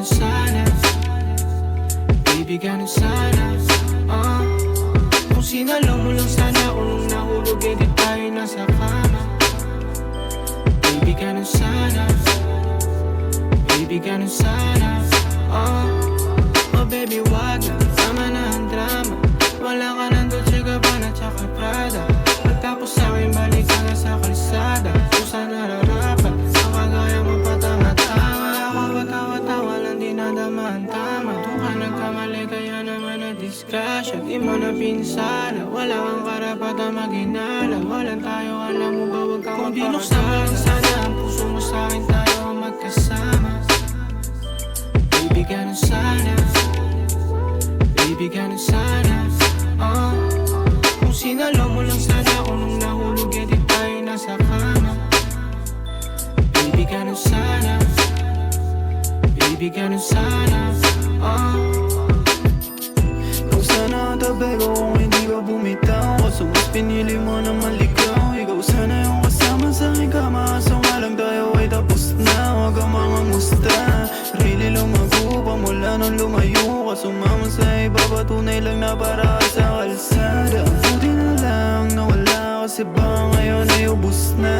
ganun sana Baby, ganun sana ah. Kung sinalo mo lang sana Kung nung nahulog eh di tayo nasa kama Baby, ganun sana Baby, ganun sana ah. Oh baby, wag nadama ang tama. Doon ka nagkamali kaya naman na disgrasya. Di mo na pinsala. Wala kang karapatan maghinala Walang tayo alam mo ba wag kang Kung binuksan sana ang puso mo sa'kin tayo magkasama. Baby, ganun sana. Baby, ganun sana Baby, ganun sana ah. Kung sana tabi ko kung hindi ka bumitaw? Kaso mas pinili mo na maligaw. Ikaw sana yung kasama sa aking kama. Kaso nga lang tayo ay tapos na. Huwag kang mga musta Really lumago pa mula nung lumayo. Ka Sumama sa iba patunay lang na para sa kalsada? Buti na lang na wala. Kasi ba ngayon ay ubus na